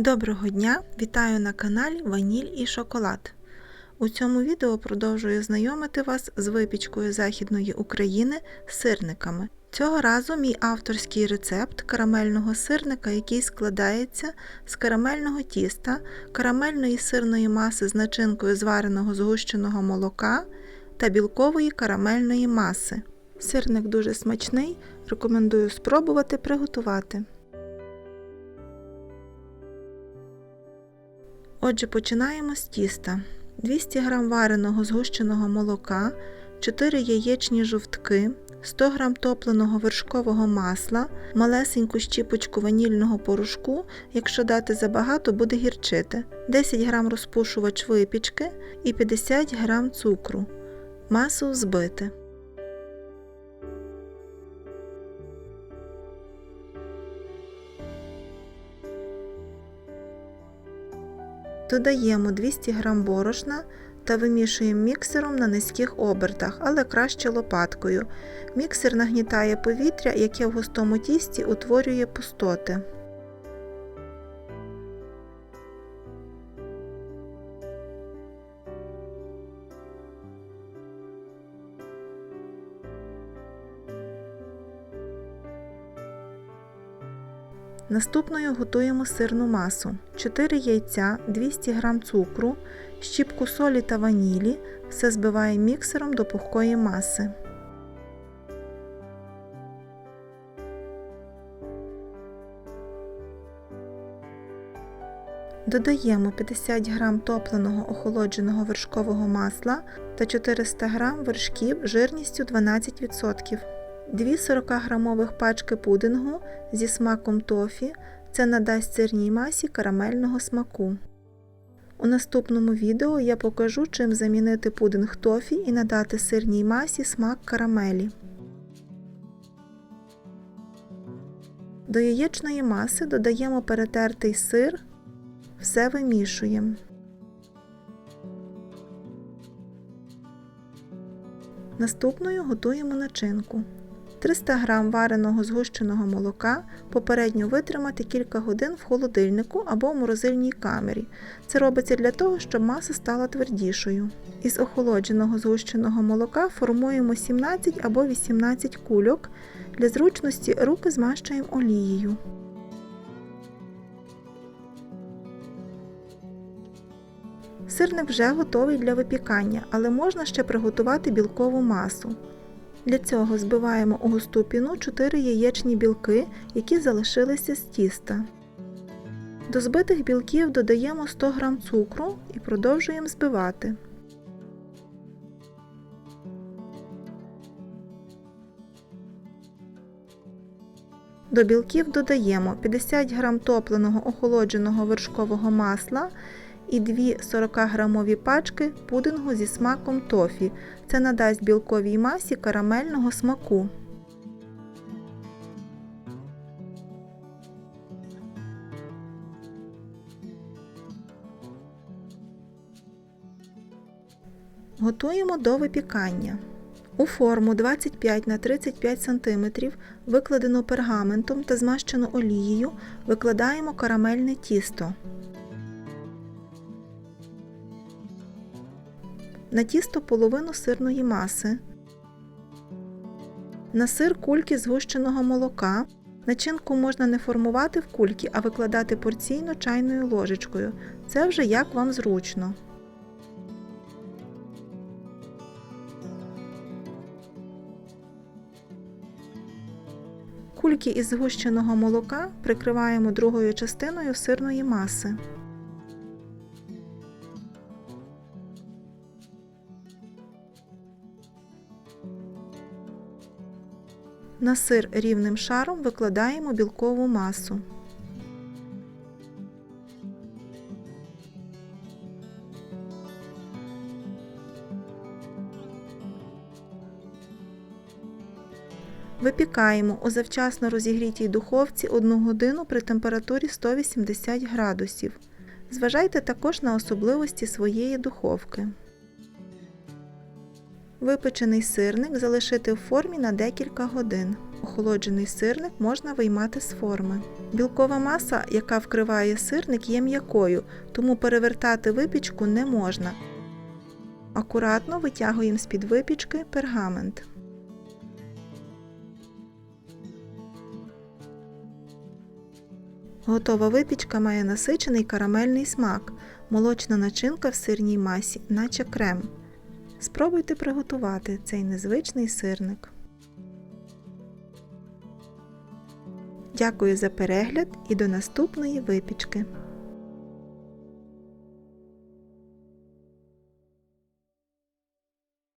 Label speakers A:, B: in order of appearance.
A: Доброго дня! Вітаю на каналі Ваніль і Шоколад. У цьому відео продовжую знайомити вас з випічкою Західної України сирниками. Цього разу мій авторський рецепт карамельного сирника, який складається з карамельного тіста, карамельної сирної маси з начинкою звареного згущеного молока та білкової карамельної маси. Сирник дуже смачний, рекомендую спробувати приготувати. Отже, починаємо з тіста. 200 г вареного згущеного молока, 4 яєчні жовтки, 100 г топленого вершкового масла, малесеньку щіпочку ванільного порошку, якщо дати забагато, буде гірчити, 10 г розпушувач випічки і 50 г цукру. Масу взбити. Додаємо 200 г борошна та вимішуємо міксером на низьких обертах, але краще лопаткою. Міксер нагнітає повітря, яке в густому тісті утворює пустоти. Наступною готуємо сирну масу: 4 яйця, 200 г цукру, щіпку солі та ванілі. Все збиваємо міксером до пухкої маси. Додаємо 50 г топленого охолодженого вершкового масла та 400 г вершків жирністю 12%. Дві 40-грамових пачки пудингу зі смаком тофі це надасть сирній масі карамельного смаку. У наступному відео я покажу, чим замінити пудинг тофі і надати сирній масі смак карамелі. До яєчної маси додаємо перетертий сир, все вимішуємо. Наступною готуємо начинку. 300 г вареного згущеного молока попередньо витримати кілька годин в холодильнику або в морозильній камері. Це робиться для того, щоб маса стала твердішою. Із охолодженого згущеного молока формуємо 17 або 18 кульок. Для зручності руки змащуємо олією. Сирник вже готовий для випікання, але можна ще приготувати білкову масу. Для цього збиваємо у густу піну 4 яєчні білки, які залишилися з тіста. До збитих білків додаємо 100 г цукру і продовжуємо збивати. До білків додаємо 50 г топленого охолодженого вершкового масла і 2 40-грамові пачки пудингу зі смаком тофі. Це надасть білковій масі карамельного смаку. Готуємо до випікання. У форму 25 на 35 см, викладену пергаментом та змащену олією, викладаємо карамельне тісто. На тісто половину сирної маси. На сир кульки згущеного молока. Начинку можна не формувати в кульки, а викладати порційно чайною ложечкою. Це вже як вам зручно. Кульки із згущеного молока прикриваємо другою частиною сирної маси. На сир рівним шаром викладаємо білкову масу. Випікаємо у завчасно розігрітій духовці 1 годину при температурі 180 градусів. Зважайте також на особливості своєї духовки. Випечений сирник залишити в формі на декілька годин. охолоджений сирник можна виймати з форми. Білкова маса, яка вкриває сирник, є м'якою, тому перевертати випічку не можна. Акуратно витягуємо з-під випічки пергамент. Готова випічка має насичений карамельний смак, молочна начинка в сирній масі, наче крем. Спробуйте приготувати цей незвичний сирник. Дякую за перегляд і до наступної випічки!